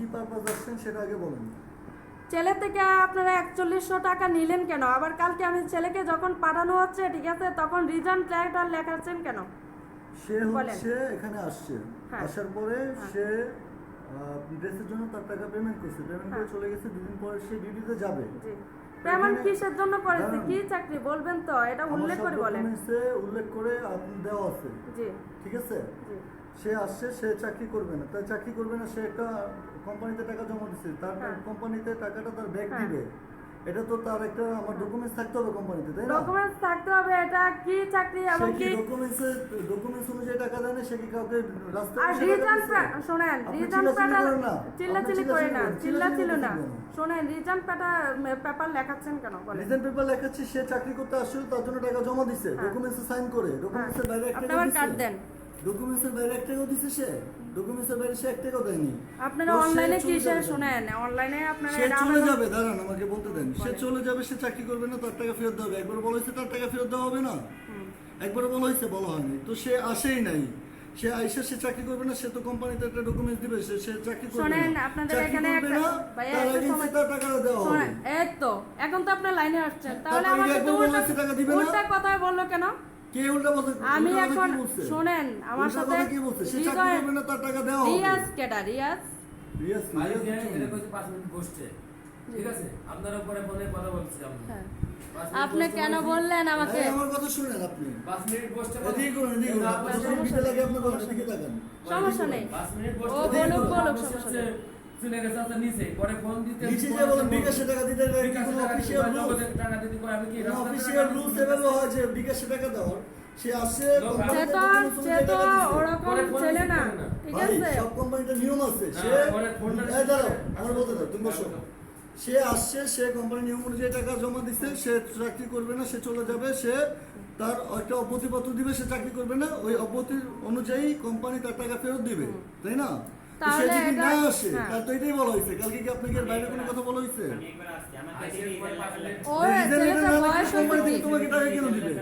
কি পারপাস আসছেন সেটা আগে বলেন। ছেলে থেকে আপনারা একচল্লিশশো টাকা নিলেন কেন? আবার কালকে আমি ছেলেকে যখন পাঠানো হচ্ছে ঠিক আছে তখন রিজার্ন লেটার লেখাচ্ছেন কেন? সে হচ্ছে এখানে আসছে। হ্যাঁ। আসার পরে হ্যাঁ। সে ড্রেসের জন্য তার টাকা পেমেন্ট করছে। পেমেন্ট করে হ্যাঁ। চলে গেছে দুদিন পরে সে ডিউটিতে যাবে। জি। পেমেন্ট কিসের জন্য করেছে? কি চাকরি বলবেন তো? এটা উল্লেখ করে বলেন। উল্লেখ করে দেওয়া আছে। জি। ঠিক আছে? সে আসছে সে চাকরি করবে না। তার চাকরি করবে না সে একটা কোম্পানিতে টাকা জমা দিচ্ছে তার হ্যাঁ। কোম্পানিতে টাকাটা তার ব্যাগ হ্যাঁ। দিবে। এটা তো তার একটা আমার ডকুমেন্টস থাকতে হবে কোম্পানিতে তাই না? ডকুমেন্টস থাকতে হবে এটা কি চাকরি এবং কি ডকুমেন্টস ডকুমেন্টস অনুযায়ী টাকা দেয় না সে কি কাউকে রাস্তায় আর রিটার্ন? শোনেন রিটার্ন পেপার করেন চিল্লাচিল্লি করে না করেন, চিল্লাচিল্লি না? শোনেন রিটার্ন পেপার পেপার লেখাচ্ছেন কেন? বলেন। রিজেন পেপার লেখাচ্ছে সে চাকরি করতে আসছিল তার জন্য টাকা জমা দিছে। হ্যাঁ। ডকুমেন্টসে সাইন করে ডকুমেন্টসের বাইরে এক আপনি আমার কার্ড দেন। ডকুমেন্টসের বাইরে এক টাকাও দিছে সে? ডকুমেন্টসের বাইরে সে এক টাকাও দেয়নি। আপনারা অনলাইনে কিসে যাবে। শোনেন? অনলাইনে আপনারা সে চলে যাবে দাঁড়ান আমাকে বলতে দেন। সে চলে যাবে সে চাকরি করবে না তার টাকা ফেরত দেওয়া হবে। একবার বলা হয়েছে তার টাকা ফেরত দেওয়া হবে না? একবার বলা হয়েছে বলা হয়নি। তো সে আসেই নাই। সে আইসা সে চাকরি করবে না সে তো কোম্পানিতে একটা ডকুমেন্টস দিবে সে সে চাকরি করবে শোনেন। আপনাদের এখানে একটা- না, ভাইয়া, একটা সময়- তার টাকাটা দেওয়া হবে। শোনেন এই তো এখন তো আপনার লাইনে আসছেন। তাহলে আমাকে তো টাকা দিবে না? কথা বলল কেন? কে উল্টা বলছে? আমি এখন? শোনেন আমার সাথে কি বলছে? সে চাকরি করবে না তার টাকা দেওয়া হবে। রিয়াজ কেডা? রিয়াজ? রিয়াজ এটা কইছে পাঁচ মিনিট বসছে। ঠিক আছে? আপনার উপরে ফোনে কথা বলছি আমরা হ্যাঁ। আপনি কেন বললেন আমাকে? আমার কথা শুনেন আপনি। পাঁচ মিনিট বসতে এদিকে করুন এদিকে করুন। আপনার লাগে আপনি তাকান সমস্যা নেই। পাঁচ মিনিট ও বলুক, বলুক, সমস্যা নেই। চলে গেছে নিচে পরে ফোন দিতে নিচে যে বলেন বিকাশে টাকা দিতে গেলে কোনো টাকা দিতে অফিসিয়াল টাকা দিতে আমি কি অফিসিয়াল রুলস এভাবে হয়? হয় যে বিকাশে টাকা দেওয়ার সে আসে লোক সে তো সে তো ওরকম রিসিভ না। ঠিক আছে। সব কোম্পানিটার নিয়ম আছে। সে হ্যাঁ, পরে ফোনটা এই দাঁড়াও আমার বলতে দাও তুমি বসো। হ্যাঁ, সে আসছে সে কোম্পানি নিয়ম অনুযায়ী টাকা জমা দিচ্ছে সে চাকরি করবে না সে চলে যাবে সে তার একটা অপতিপত্র দিবে সে চাকরি করবে না ওই অপতির অনুযায়ী কোম্পানি তার টাকা ফেরত দিবে তাই না? সে তাহলে যদি এটা- না আসে হ্যাঁ। তার তো এটাই বলা হয়েছে। কালকে কি আপনাকে বাইরে কোনো কথা বলা হয়েছে? তোমাকে টাকা কেন দিবে?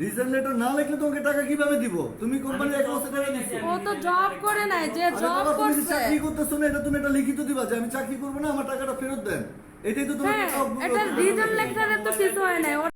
রিজন লেটার না লিখলে তোমাকে টাকা কীভাবে দিব? তুমি কোম্পানি এক বছর টাকা দিচ্ছ ও তো জব করে নাই যে জব করছে। চাকরি করতেছো না এটা তুমি এটা লিখিত দিবা যে আমি চাকরি করব না আমার টাকাটা ফেরত দেন। এটাই তো তোমাকে হ্যাঁ এটা তো কিছু হয় ও